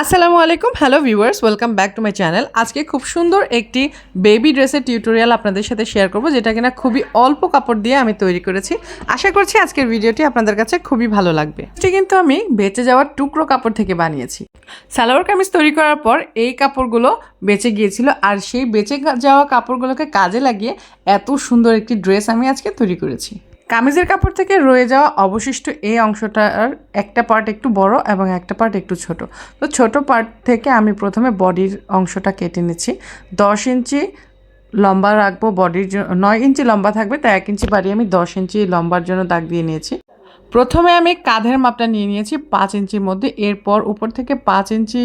আসসালামু আলাইকুম hello viewers welcome back to my channel আজকে খুব সুন্দর একটি বেবি ড্রেসের টিউটোরিয়াল আপনাদের সাথে শেয়ার করব, যেটা কিনা খুবই অল্প কাপড় দিয়ে আমি তৈরি করেছি। আশা করছি আজকের ভিডিওটি আপনাদের কাছে খুবই ভালো লাগবে। এটি কিন্তু আমি বেঁচে যাওয়ার টুকরো কাপড় থেকে বানিয়েছি। সালোয়ার কামিজ তৈরি করার পর এই কাপড়গুলো বেঁচে গিয়েছিল, আর সেই বেঁচে যাওয়া কাপড়গুলোকে কাজে লাগিয়ে এত সুন্দর একটি ড্রেস আমি আজকে তৈরি করেছি। কামিজের কাপড় থেকে রয়ে যাওয়া অবশিষ্ট এই অংশটার একটা পার্ট একটু বড় এবং একটা পার্ট একটু ছোট। তো ছোট পার্ট থেকে আমি প্রথমে বডির অংশটা কেটে নিচ্ছি। দশ ইঞ্চি লম্বা রাখব বডির জন্য নয় ইঞ্চি লম্বা থাকবে, তাই এক ইঞ্চি বাড়িয়ে আমি দশ ইঞ্চি লম্বার জন্য দাগ দিয়ে নিয়েছি। প্রথমে আমি কাঁধের মাপটা নিয়ে নিয়েছি পাঁচ ইঞ্চির মধ্যে, এরপর উপর থেকে পাঁচ ইঞ্চি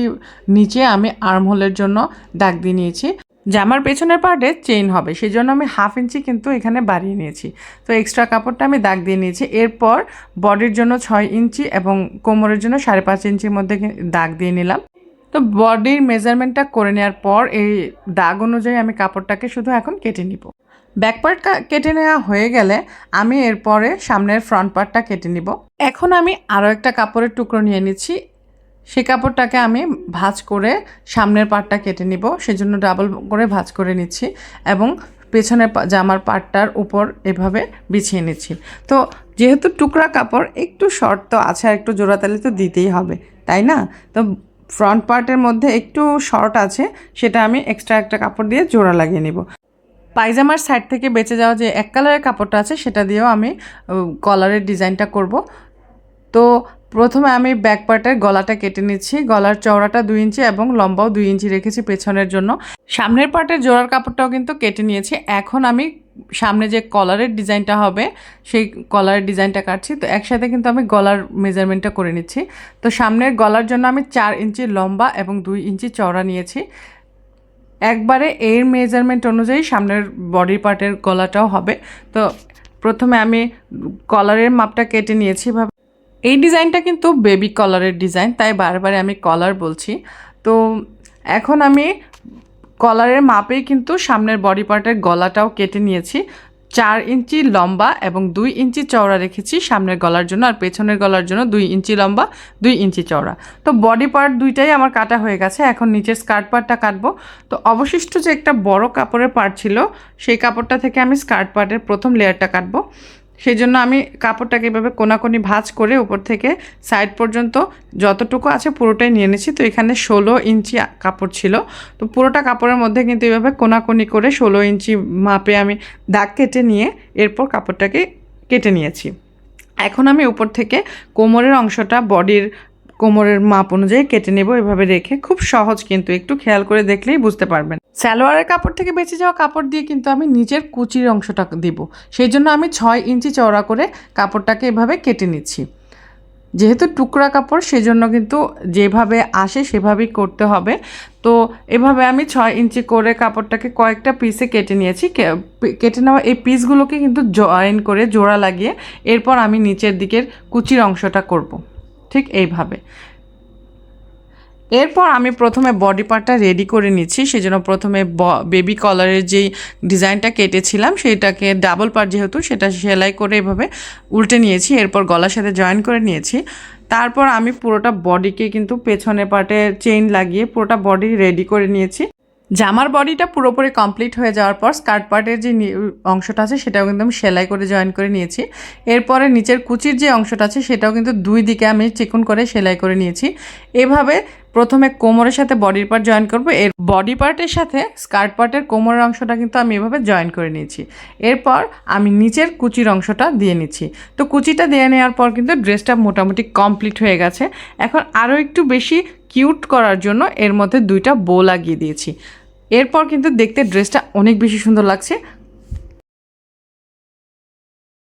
নিচে আমি আর্মহোলের জন্য দাগ দিয়ে নিয়েছি। জামার পেছনের পার্টে চেইন হবে সেই জন্য আমি হাফ ইঞ্চি কিন্তু এখানে বাড়িয়ে নিয়েছি। তো এক্সট্রা কাপড়টা আমি দাগ দিয়ে নিয়েছি। এরপর বডির জন্য ছয় ইঞ্চি এবং কোমরের জন্য সাড়ে পাঁচ ইঞ্চির মধ্যে দাগ দিয়ে নিলাম। তো বডির মেজারমেন্টটা করে নেওয়ার পর এই দাগ অনুযায়ী আমি কাপড়টাকে শুধু এখন কেটে নিব। ব্যাক পার্ট কেটে নেওয়া হয়ে গেলে আমি এরপরে সামনের ফ্রন্ট পার্টটা কেটে নিব। এখন আমি আরও একটা কাপড়ের টুকরো নিয়ে নিচ্ছি। সেই কাপড়টাকে আমি ভাঁজ করে সামনের পাটটা কেটে নিব। সেজন্য ডাবল করে ভাঁজ করে নিচ্ছি এবং পেছনের জামার পাটটার উপর এভাবে বিছিয়ে নিচ্ছি। তো যেহেতু টুকরা কাপড়, একটু শর্ট তো আছে আর একটু জোড়াতালি তো দিতেই হবে, তাই না? তো ফ্রন্ট পার্টের মধ্যে একটু শর্ট আছে, সেটা আমি এক্সট্রা একটা কাপড় দিয়ে জোড়া লাগিয়ে নিব। পায়জামার সাইড থেকে বেঁচে যাওয়া যে এক কালারের কাপড়টা আছে, সেটা দিয়েও আমি কলারের ডিজাইনটা করব। তো প্রথমে আমি ব্যাক পার্টের গলাটা কেটে নিচ্ছি। গলার চওড়াটা দুই ইঞ্চি এবং লম্বাও দুই ইঞ্চি রেখেছি পেছনের জন্য। সামনের পার্টের জোড়ার কাপড়টাও কিন্তু কেটে নিয়েছি। এখন আমি সামনে যে কলারের ডিজাইনটা হবে, সেই কলারের ডিজাইনটা কাটছি। তো একসাথে কিন্তু আমি গলার মেজারমেন্টটা করে নিচ্ছি। তো সামনের গলার জন্য আমি চার ইঞ্চি লম্বা এবং দুই ইঞ্চি চওড়া নিয়েছি। একবারে এর মেজারমেন্ট অনুযায়ী সামনের বডি পার্টের গলাটাও হবে। তো প্রথমে আমি কলারের মাপটা কেটে নিয়েছি। ভাবে এই ডিজাইনটা কিন্তু বেবি কলারের ডিজাইন, তাই বারবার আমি কলার বলছি। তো এখন আমি কলারের মাপেই কিন্তু সামনের বডি পার্টের গলাটাও কেটে নিয়েছি। চার ইঞ্চি লম্বা এবং দুই ইঞ্চি চওড়া রেখেছি সামনের গলার জন্য আর পেছনের গলার জন্য দুই ইঞ্চি লম্বা, দুই ইঞ্চি চওড়া। তো বডি পার্ট দুইটাই আমার কাটা হয়ে গেছে, এখন নিচের স্কার্ট পার্টটা কাটবো। তো অবশিষ্ট যে একটা বড় কাপড়ের পার্ট ছিল, সেই কাপড়টা থেকে আমি স্কার্ট পার্টের প্রথম লেয়ারটা কাটবো। সেই জন্য আমি কাপড়টাকে এভাবে কোনাকোনি ভাঁজ করে উপর থেকে সাইড পর্যন্ত যতটুকু আছে পুরোটাই নিয়ে নিয়েছি তো এখানে ষোলো ইঞ্চি কাপড় ছিল। তো পুরোটা কাপড়ের মধ্যে কিন্তু এভাবে কোনাকুনি করে ষোলো ইঞ্চি মাপে আমি দাগ কেটে নিয়ে এরপর কাপড়টাকে কেটে নিয়েছি। এখন আমি উপর থেকে কোমরের অংশটা বডির কোমরের মাপ অনুযায়ী কেটে নেব, এভাবে রেখে। খুব সহজ কিন্তু, একটু খেয়াল করে দেখলেই বুঝতে পারবেন। সালোয়ারের কাপড় থেকে বেঁচে যাওয়া কাপড় দিয়ে কিন্তু আমি নিচের কুচির অংশটা দিব। সেই জন্য আমি ছয় ইঞ্চি চওড়া করে কাপড়টাকে এভাবে কেটে নিচ্ছি। যেহেতু টুকরা কাপড়, সেজন্য কিন্তু যেভাবে আসে সেভাবেই করতে হবে। তো এভাবে আমি ছয় ইঞ্চি করে কাপড়টাকে কয়েকটা পিসে কেটে নিয়েছি। কেটে নেওয়া এই পিসগুলোকে কিন্তু জয়েন করে জোড়া লাগিয়ে, এরপর আমি নিচের দিকের কুচির অংশটা করব। ঠিক এইভাবে। এরপর আমি প্রথমে বডি পার্টটা রেডি করে নিচ্ছি, সেজন্য প্রথমে বেবি কলারের যেই ডিজাইনটা কেটেছিলাম, সেটাকে ডাবল পার্ট যেহেতু, সেটা সেলাই করে এভাবে উল্টে নিয়েছি, এরপর গলার সাথে জয়েন করে নিয়েছি। তারপর আমি পুরোটা বডিকে কিন্তু পেছনে পার্টে চেইন লাগিয়ে পুরোটা বডি রেডি করে নিয়েছি। জামার বডিটা পুরোপুরি কমপ্লিট হয়ে যাওয়ার পর স্কার্ট পার্টের যে অংশটা আছে সেটাও কিন্তু আমি সেলাই করে জয়েন করে নিয়েছি। এরপরে নিচের কুচির যে অংশটা আছে সেটাও কিন্তু দুই দিকে আমি চিকুন করে সেলাই করে নিয়েছি। এভাবে প্রথমে কোমরের সাথে বডির পার্ট জয়েন করব। এর বডি পার্টের সাথে স্কার্ট পার্টের কোমরের অংশটা কিন্তু আমি এভাবে জয়েন করে নিয়েছি। এরপর আমি নিচের কুচির অংশটা দিয়ে নিচ্ছি। তো কুচিটা দিয়ে নেওয়ার পর কিন্তু ড্রেসটা মোটামুটি কমপ্লিট হয়ে গেছে। এখন আরও একটু বেশি কিউট করার জন্য এর মধ্যে দুইটা বো লাগিয়ে দিয়েছি। এরপর কিন্তু দেখতে ড্রেসটা অনেক বেশি সুন্দর লাগছে।